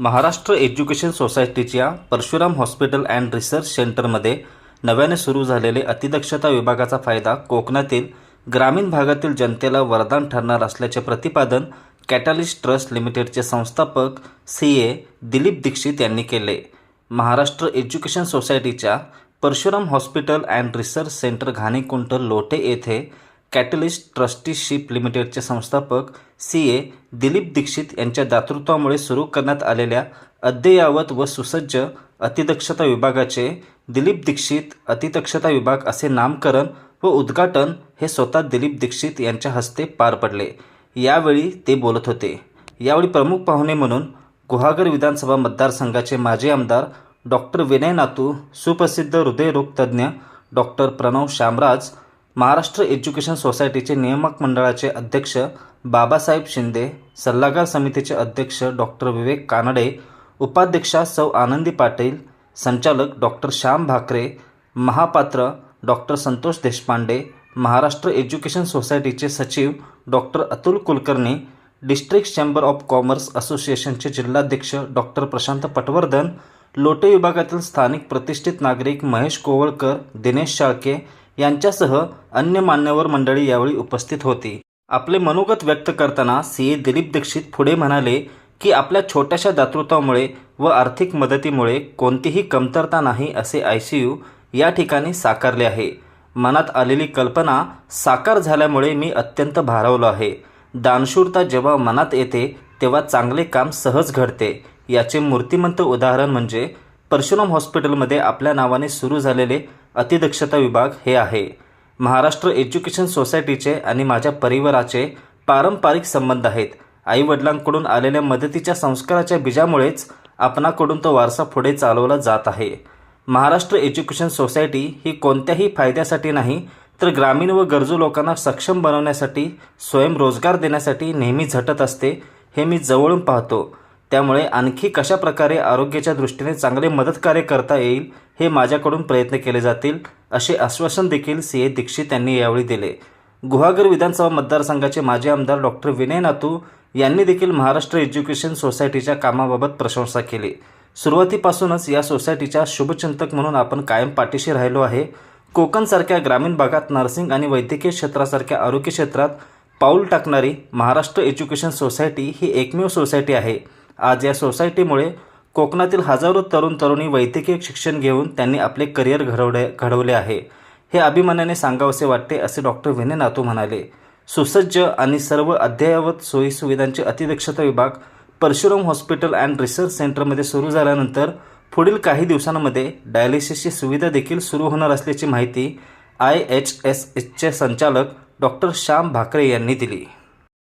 Maharashtra education सोसायटीच्या Parshuram hospital and research सेंटरमध्ये नव्याने सुरू झालेले अतिदक्षता विभागाचा फायदा कोकणातील ग्रामीण भागातील जनतेला वरदान ठरणार असल्याचे प्रतिपादन कॅटालिस्ट ट्रस्ट लिमिटेडचे संस्थापक सी ए दिलीप दीक्षित यांनी केले. महाराष्ट्र एज्युकेशन सोसायटीच्या Parshuram hospital and research centre Ghanekhunt Lote येथे कॅटलिस्ट ट्रस्टीशिप लिमिटेडचे संस्थापक सी ए दिलीप दीक्षित यांच्या दातृत्वामुळे सुरू करण्यात आलेल्या अद्ययावत व सुसज्ज अतिदक्षता विभागाचे दिलीप दीक्षित अतिदक्षता विभाग असे नामकरण व उद्घाटन हे स्वतः दिलीप दीक्षित यांच्या हस्ते पार पडले. यावेळी ते बोलत होते. यावेळी प्रमुख पाहुणे म्हणून गुहागर विधानसभा मतदारसंघाचे माजी आमदार डॉक्टर विनय नातू सुप्रसिद्ध हृदयरोगतज्ञ डॉक्टर प्रणव शामराज महाराष्ट्र एज्युकेशन सोसायटीचे नियामक मंडळाचे अध्यक्ष बाबासाहेब शिंदे सल्लागार समितीचे अध्यक्ष डॉक्टर विवेक कानडे उपाध्यक्षा सौ आनंदी पाटील संचालक doctor Shyam Bhakare Mahapatra doctor Santosh Deshpande Maharashtra education सोसायटीचे सचिव doctor Atul Kulkarni district chamber of commerce असोसिएशनचे जिल्हाध्यक्ष डॉक्टर प्रशांत पटवर्धन लोटे विभागातील स्थानिक प्रतिष्ठित नागरिक महेश कोवळकर दिनेश शाळके यांच्यासह अन्य मान्यवर मंडळी यावेळी उपस्थित होती. आपले मनोगत व्यक्त करताना सी. ए दिलीप दीक्षित पुढे म्हणाले की आपल्या छोट्याशा दातृत्वामुळे व आर्थिक मदतीमुळे कोणतीही कमतरता नाही असे आय सी यू या ठिकाणी साकारले आहे. मनात आलेली कल्पना साकार झाल्यामुळे मी अत्यंत भारावलो आहे. दानशूरता जेव्हा मनात येते तेव्हा चांगले काम सहज घडते. याचे मूर्तिमंत उदाहरण म्हणजे परशुराम हॉस्पिटलमध्ये आपल्या नावाने सुरू झालेले अतिदक्षता विभाग हे आहे. महाराष्ट्र एज्युकेशन सोसायटीचे आणि माझ्या परिवाराचे पारंपरिक संबंध आहेत. आईवडिलांकडून आलेल्या मदतीच्या संस्काराच्या बीजामुळेच आपणाकडून तो वारसा पुढे चालवला जात आहे. महाराष्ट्र एज्युकेशन सोसायटी ही कोणत्याही फायद्यासाठी नाही तर ग्रामीण व गरजू लोकांना सक्षम बनवण्यासाठी स्वयंरोजगार देण्यासाठी नेहमी झटत असते हे मी जवळून पाहतो. त्यामुळे आणखी कशा प्रकारे आरोग्याच्या दृष्टीने चांगले मदतकार्य करता येईल हे माझ्याकडून प्रयत्न केले जातील असे आश्वासन देखील सी. ए. दीक्षित यांनी यावेळी दिले. गुहागर विधानसभा मतदारसंघाचे माजी आमदार डॉक्टर विनय नातू यांनी देखील महाराष्ट्र एज्युकेशन सोसायटीच्या कामाबाबत प्रशंसा केली. सुरुवातीपासूनच या सोसायटीच्या शुभचिंतक म्हणून आपण कायम पाठीशी राहिलो आहे. कोकणसारख्या ग्रामीण भागात नर्सिंग आणि वैद्यकीय क्षेत्रासारख्या आरोग्य क्षेत्रात पाऊल टाकणारी महाराष्ट्र एज्युकेशन सोसायटी ही एकमेव सोसायटी आहे. आज या सोसायटीमुळे कोकणातील हजारो तरुण तरुणी वैद्यकीय शिक्षण घेऊन त्यांनी आपले करिअर घडवले घडवले आहे. हे अभिमानाने सांगावसे वाटते असे डॉक्टर विनय नातू म्हणाले. सुसज्ज आणि सर्व अद्ययावत सोयीसुविधांचे अतिदक्षता विभाग परशुराम हॉस्पिटल अँड रिसर्च सेंटरमध्ये सुरू झाल्यानंतर पुढील काही दिवसांमध्ये डायलिसिसची सुविधा देखील सुरू होणार असल्याची माहिती आय एच एस एचचे संचालक डॉक्टर श्याम भाकरे यांनी दिली.